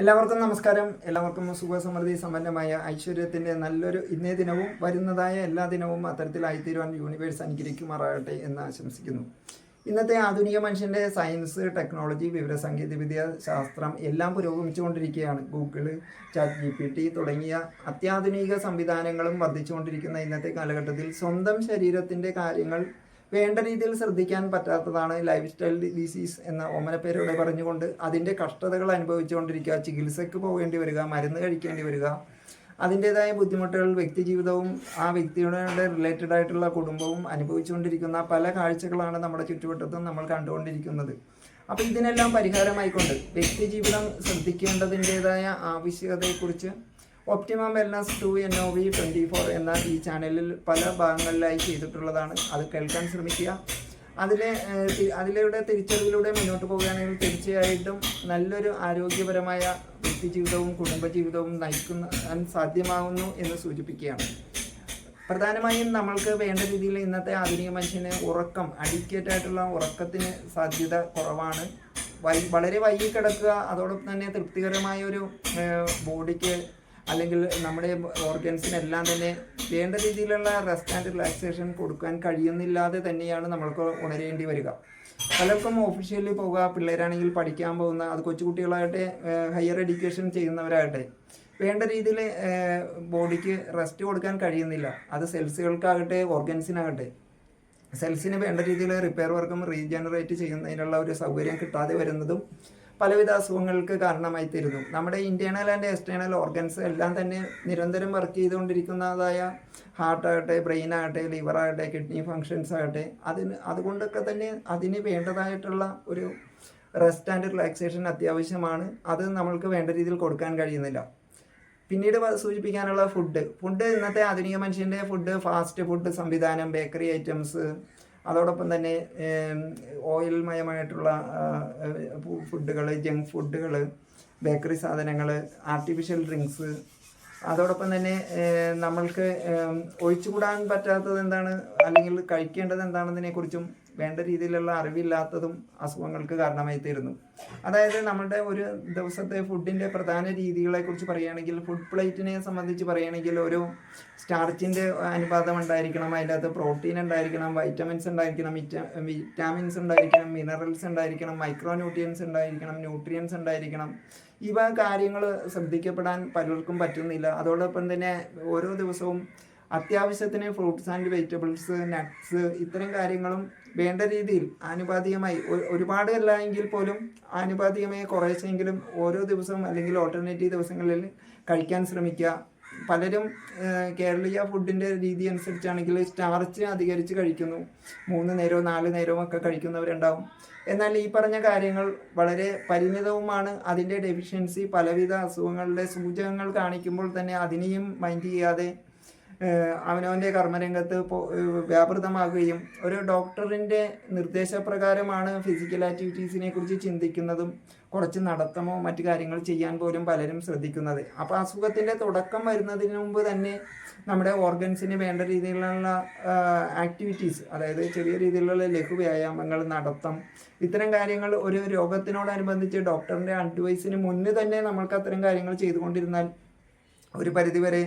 എല്ലാവർക്കും നമസ്കാരം. എല്ലാവർക്കും സുഖസമൃദ്ധി സമ്പന്നമായ ഐശ്വര്യത്തിന്റെ നല്ലൊരു ഇന്നേ ദിനവും വരുന്നതായ എല്ലാ ദിനവും അത്തരത്തിലായിത്തീരുവാൻ യൂണിവേഴ്സ് അനുഗ്രഹിക്കുമാറാകട്ടെ എന്ന് ആശംസിക്കുന്നു. ഇന്നത്തെ ആധുനിക മനുഷ്യന്റെ സയൻസ് ടെക്നോളജി വിവരസാങ്കേതികവിദ്യ ശാസ്ത്രം എല്ലാം പുരോഗമിച്ചുകൊണ്ടിരിക്കുകയാണ്. Google chat G P T തുടങ്ങിയ അത്യാധുനിക സംവിധാനങ്ങളും വർദ്ധിച്ചുകൊണ്ടിരിക്കുന്ന ഇന്നത്തെ കാലഘട്ടത്തിൽ സ്വന്തം ശരീരത്തിന്റെ കാര്യങ്ങൾ വേണ്ട രീതിയിൽ ശ്രദ്ധിക്കാൻ പറ്റാത്തതാണ് ലൈഫ് സ്റ്റൈൽ ഡിസീസ് എന്ന ഓമനപ്പേരോടെ പറഞ്ഞുകൊണ്ട് അതിന്റെ കഷ്ടതകൾ അനുഭവിച്ചുകൊണ്ടിരിക്കുക. ചികിത്സയ്ക്ക് പോകേണ്ടി വരിക മരുന്ന് കഴിക്കേണ്ടി വരിക. അതിന്റെതായ ബുദ്ധിമുട്ടുകൾ വ്യക്തി ജീവിതവും ആ വ്യക്തിയുടെ റിലേറ്റഡ് ആയിട്ടുള്ള കുടുംബവും അനുഭവിച്ചുകൊണ്ടിരിക്കുന്ന പല കാഴ്ചകളാണ് നമ്മുടെ ചുറ്റുവട്ടത്തും നമ്മൾ കണ്ടുകൊണ്ടിരിക്കുന്നത്. അപ്പോൾ ഇതിനെല്ലാം പരിഹാരമായിക്കൊണ്ട് വ്യക്തി ജീവിതം ശ്രദ്ധിക്കേണ്ടതിന്റെതായ ആവശ്യകതയെക്കുറിച്ച് optimum wellness to N O V twenty four എന്ന ഈ ചാനലിൽ പല ഭാഗങ്ങളിലായി ചെയ്തിട്ടുള്ളതാണ്. അത് കേൾക്കാൻ ശ്രമിക്കുക. അതിലെ അതിലൂടെ തിരിച്ചറിവിലൂടെ മുന്നോട്ട് പോവുകയാണെങ്കിൽ തീർച്ചയായിട്ടും നല്ലൊരു ആരോഗ്യപരമായ വ്യക്തിജീവിതവും കുടുംബജീവിതവും നയിക്കുന്ന സാധ്യമാകുന്നു എന്ന് സൂചിപ്പിക്കുകയാണ്. പ്രധാനമായും നമ്മൾക്ക് വേണ്ട രീതിയിൽ ഇന്നത്തെ ആധുനിക മനുഷ്യന് ഉറക്കം അഡിക്റ്റഡ് ആയിട്ടുള്ള ഉറക്കത്തിന് സാധ്യത കുറവാണ്. വൈ വളരെ വൈകി കിടക്കുക അതോടൊപ്പം തന്നെ തൃപ്തികരമായ ഒരു ബോഡിക്ക് അല്ലെങ്കിൽ നമ്മുടെ ഓർഗൻസിനെല്ലാം തന്നെ വേണ്ട രീതിയിലുള്ള റെസ്റ്റ് ആൻഡ് റിലാക്സേഷൻ കൊടുക്കാൻ കഴിയുന്നില്ലാതെ തന്നെയാണ് നമ്മൾക്ക് ഉണരേണ്ടി വരിക. പലർക്കും ഓഫീഷ്യലി പോകുക പിള്ളേരാണെങ്കിൽ പഠിക്കാൻ പോകുന്ന അത് കൊച്ചുകുട്ടികളാകട്ടെ ഹയർ എഡ്യൂക്കേഷൻ ചെയ്യുന്നവരാകട്ടെ വേണ്ട രീതിയിൽ ബോഡിക്ക് റെസ്റ്റ് കൊടുക്കാൻ കഴിയുന്നില്ല. അത് സെൽസുകൾക്കാകട്ടെ ഓർഗൻസിനാകട്ടെ സെൽസിന് വേണ്ട രീതിയിൽ റിപ്പയർ വർക്കും റീജനറേറ്റ് ചെയ്യുന്നതിനുള്ള ഒരു സൗകര്യം കിട്ടാതെ വരുന്നതും പലവിധ അസുഖങ്ങൾക്ക് കാരണമായി തീരുന്നു. നമ്മുടെ ഇന്റേണൽ ആൻഡ് എക്സ്റ്റേണൽ ഓർഗൻസ് എല്ലാം തന്നെ നിരന്തരം വർക്ക് ചെയ്തുകൊണ്ടിരിക്കുന്നതായ ഹാർട്ടാകട്ടെ ബ്രെയിൻ ആകട്ടെ ലിവർ ആകട്ടെ കിഡ്നി ഫങ്ഷൻസ് ആകട്ടെ അതിന് അതുകൊണ്ടൊക്കെ തന്നെ അതിന് വേണ്ടതായിട്ടുള്ള ഒരു റെസ്റ്റ് ആൻഡ് റിലാക്സേഷൻ അത്യാവശ്യമാണ്. അത് നമ്മൾക്ക് വേണ്ട രീതിയിൽ കൊടുക്കാൻ കഴിയുന്നില്ല. പിന്നീട് സൂചിപ്പിക്കാനുള്ള ഫുഡ് ഫുഡ് ഇന്നത്തെ ആധുനിക മനുഷ്യന്റെ ഫുഡ് ഫാസ്റ്റ് ഫുഡ് സംവിധാനം ബേക്കറി ഐറ്റംസ് അതോടൊപ്പം തന്നെ ഓയിൽമയമായിട്ടുള്ള ഫുഡുകൾ ജങ്ക് ഫുഡുകൾ ബേക്കറി സാധനങ്ങൾ ആർട്ടിഫിഷ്യൽ ഡ്രിങ്ക്സ്. അതോടൊപ്പം തന്നെ നമ്മൾക്ക് ഒഴിച്ചുകൂടാൻ പറ്റാത്തത് എന്താണ് അല്ലെങ്കിൽ കഴിക്കേണ്ടത് എന്താണെന്നതിനെ കുറിച്ചും വേണ്ട രീതിയിലുള്ള അറിവില്ലാത്തതും അസുഖങ്ങൾക്ക് കാരണമായി തീരുന്നു അതായത് നമ്മുടെ ഒരു ദിവസത്തെ ഫുഡിന്റെ പ്രധാന രീതികളെ കുറിച്ച് പറയുകയാണെങ്കിൽ ഫുഡ് പ്ലേറ്റിനെ സംബന്ധിച്ച് പറയുകയാണെങ്കിൽ ഒരു സ്റ്റാർച്ചിന്റെ അനുപാതം ഉണ്ടായിരിക്കണം അതിന്റെ പ്രോട്ടീൻ ഉണ്ടായിരിക്കണം വൈറ്റമിൻസ് ഉണ്ടായിരിക്കണം വിറ്റാമിൻസ് ഉണ്ടായിരിക്കണം മിനറൽസ് ഉണ്ടായിരിക്കണം മൈക്രോ ന്യൂട്രിയൻസ് ഉണ്ടായിരിക്കണം ന്യൂട്രിയൻസ് ഉണ്ടായിരിക്കണം. ഇവ കാര്യങ്ങൾ ശ്രദ്ധിക്കപ്പെടാൻ പലർക്കും പറ്റുന്നില്ല. അതോടൊപ്പം തന്നെ ഓരോ ദിവസവും അത്യാവശ്യത്തിന് ഫ്രൂട്ട്സ് ആൻഡ് വെജിറ്റബിൾസ് നട്ട്സ് ഇത്തരം കാര്യങ്ങളും വേണ്ട രീതിയിൽ ആനുപാതികമായി ഒരുപാട് അല്ല എങ്കിൽ പോലും ആനുപാതികമായി കുറേശ്ശെങ്കിലും ഓരോ ദിവസവും അല്ലെങ്കിൽ ഓൾട്ടർനേറ്റീവ് ദിവസങ്ങളിൽ കഴിക്കാൻ ശ്രമിക്കുക. പലരും കേരളീയ ഫുഡിന്റെ രീതി അനുസരിച്ചാണെങ്കിൽ സ്റ്റാർച്ച് അധികരിച്ച് കഴിക്കുന്നു. മൂന്ന് നേരവും നാല് നേരവും ഒക്കെ കഴിക്കുന്നവരുണ്ടാവും. എന്നാൽ ഈ പറഞ്ഞ കാര്യങ്ങൾ വളരെ പരിമിതവുമാണ്. അതിന്റെ ഡെഫിഷ്യൻസി പലവിധ അസുഖങ്ങളുടെ സൂചകങ്ങൾ കാണിക്കുമ്പോൾ തന്നെ അതിനെയും മൈൻഡ് ചെയ്യാതെ അവനവന്റെ കർമ്മരംഗത്ത് വ്യാപൃതമാകുകയും ഒരു ഡോക്ടറിന്റെ നിർദ്ദേശപ്രകാരമാണ് ഫിസിക്കൽ ആക്ടിവിറ്റീസിനെ കുറിച്ച് ചിന്തിക്കുന്നതും കുറച്ച് നടത്തമോ മറ്റു കാര്യങ്ങൾ ചെയ്യാൻ പോലും പലരും ശ്രദ്ധിക്കുന്നത്. അപ്പോൾ അസുഖത്തിന്റെ തുടക്കം വരുന്നതിന് മുമ്പ് തന്നെ നമ്മുടെ ഓർഗൻസിന് വേണ്ട രീതിയിലുള്ള ആക്ടിവിറ്റീസ് അതായത് ചെറിയ രീതിയിലുള്ള ലഘു വ്യായാമങ്ങൾ നടത്തം ഇത്തരം കാര്യങ്ങൾ ഒരു രോഗത്തിനോടനുബന്ധിച്ച് ഡോക്ടറിന്റെ അഡ്വൈസിന് മുന്നേ തന്നെ നമ്മൾക്ക് അത്തരം കാര്യങ്ങൾ ചെയ്തുകൊണ്ടിരുന്നാൽ ഒരു പരിധിവരെ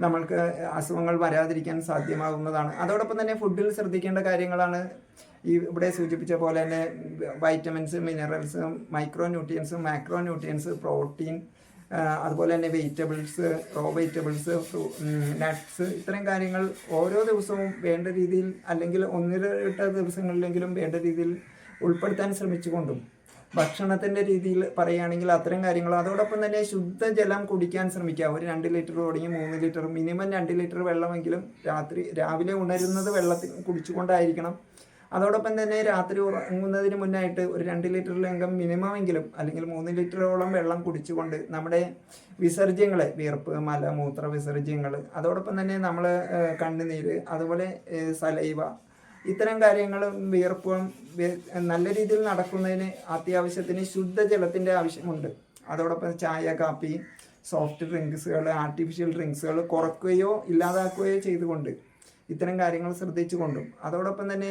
നമ്മൾക്ക് അസുഖങ്ങൾ വരാതിരിക്കാൻ സാധ്യമാകുന്നതാണ്. അതോടൊപ്പം തന്നെ ഫുഡിൽ ശ്രദ്ധിക്കേണ്ട കാര്യങ്ങളാണ് ഈ ഇവിടെ സൂചിപ്പിച്ച പോലെ തന്നെ vitamins minerals micro nutrients macro nutrients protein അതുപോലെ തന്നെ വെജിറ്റബിൾസ് റോ വെജിറ്റബിൾസ് നട്ട്സ് ഇത്തരം കാര്യങ്ങൾ ഓരോ ദിവസവും വേണ്ട രീതിയിൽ അല്ലെങ്കിൽ ഒന്നിരട്ട ദിവസങ്ങളിലെങ്കിലും വേണ്ട രീതിയിൽ ഉൾപ്പെടുത്താൻ ശ്രമിച്ചുകൊണ്ടും ഭക്ഷണത്തിന്റെ രീതിയിൽ പറയുകയാണെങ്കിൽ അത്തരം കാര്യങ്ങൾ അതോടൊപ്പം തന്നെ ശുദ്ധജലം കുടിക്കാൻ ശ്രമിക്കുക. ഒരു രണ്ട് ലിറ്റർ തുടങ്ങി മൂന്ന് ലിറ്റർ മിനിമം രണ്ട് ലിറ്റർ വെള്ളമെങ്കിലും രാത്രി രാവിലെ ഉണരുന്നത് വെള്ളത്തിൽ കുടിച്ചുകൊണ്ടായിരിക്കണം. അതോടൊപ്പം തന്നെ രാത്രി ഉറങ്ങുന്നതിന് മുന്നായിട്ട് ഒരു രണ്ട് ലിറ്ററിലെങ്കിലും മിനിമം എങ്കിലും അല്ലെങ്കിൽ മൂന്ന് ലിറ്ററോളം വെള്ളം കുടിച്ചുകൊണ്ട് നമ്മുടെ വിസർജ്യങ്ങൾ വിയർപ്പ് മല മൂത്ര വിസർജ്യങ്ങൾ അതോടൊപ്പം തന്നെ നമ്മൾ കണ്ണുനീര് അതുപോലെ സലൈവ ഇത്തരം കാര്യങ്ങൾ വിയർപ്പും നല്ല രീതിയിൽ നടക്കുന്നതിന് അത്യാവശ്യത്തിന് ശുദ്ധജലത്തിന്റെ ആവശ്യമുണ്ട്. അതോടൊപ്പം ചായ കാപ്പി സോഫ്റ്റ് ഡ്രിങ്ക്സുകൾ ആർട്ടിഫിഷ്യൽ ഡ്രിങ്ക്സുകൾ കുറക്കുകയോ ഇല്ലാതാക്കുകയോ ചെയ്തുകൊണ്ട് ഇത്തരം കാര്യങ്ങൾ ശ്രദ്ധിച്ചുകൊണ്ടും. അതോടൊപ്പം തന്നെ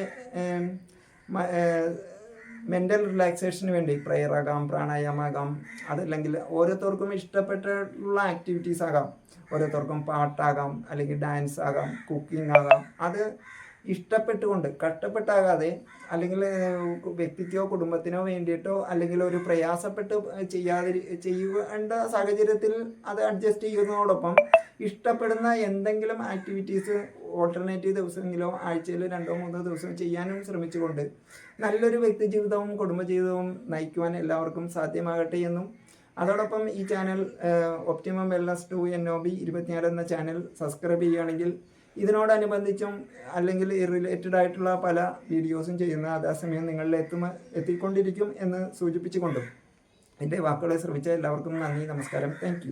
മെന്റൽ റിലാക്സേഷന് വേണ്ടി പ്രെയർ ആകാം പ്രാണായാമം ആകാം അതല്ലെങ്കിൽ ഓരോരുത്തർക്കും ഇഷ്ടപ്പെട്ടുള്ള ആക്ടിവിറ്റീസ് ആകാം. ഓരോരുത്തർക്കും പാട്ടാകാം അല്ലെങ്കിൽ ഡാൻസ് ആകാം കുക്കിംഗ് ആകാം. അത് ഇഷ്ടപ്പെട്ടുകൊണ്ട് കഷ്ടപ്പെട്ടാകാതെ അല്ലെങ്കിൽ വ്യക്തിക്കോ കുടുംബത്തിനോ വേണ്ടിയിട്ടോ അല്ലെങ്കിൽ ഒരു പ്രയാസപ്പെട്ട് ചെയ്യാതി ചെയ്യേണ്ട സാഹചര്യത്തിൽ അത് അഡ്ജസ്റ്റ് ചെയ്യുന്നതോടൊപ്പം ഇഷ്ടപ്പെടുന്ന എന്തെങ്കിലും ആക്ടിവിറ്റീസ് ഓൾട്ടർനേറ്റീവ് ദിവസമെങ്കിലോ ആഴ്ചയിൽ രണ്ടോ മൂന്നോ ദിവസം ചെയ്യാനും ശ്രമിച്ചുകൊണ്ട് നല്ലൊരു വ്യക്തി ജീവിതവും കുടുംബജീവിതവും നയിക്കുവാൻ എല്ലാവർക്കും സാധ്യമാകട്ടെ എന്നും അതോടൊപ്പം ഈ channel optimum wellness to N O B ഇരുപത്തിനാല് എന്ന ചാനൽ സബ്സ്ക്രൈബ് ചെയ്യുകയാണെങ്കിൽ ഇതിനോടനുബന്ധിച്ചും അല്ലെങ്കിൽ റിലേറ്റഡ് ആയിട്ടുള്ള പല വീഡിയോസും ചെയ്യുന്ന അതേസമയം നിങ്ങളിൽ എത്തുമ എത്തിക്കൊണ്ടിരിക്കും എന്ന് സൂചിപ്പിച്ചുകൊണ്ടും എന്റെ വാക്കുകളെ ശ്രമിച്ച എല്ലാവർക്കും നന്ദി നമസ്കാരം. താങ്ക്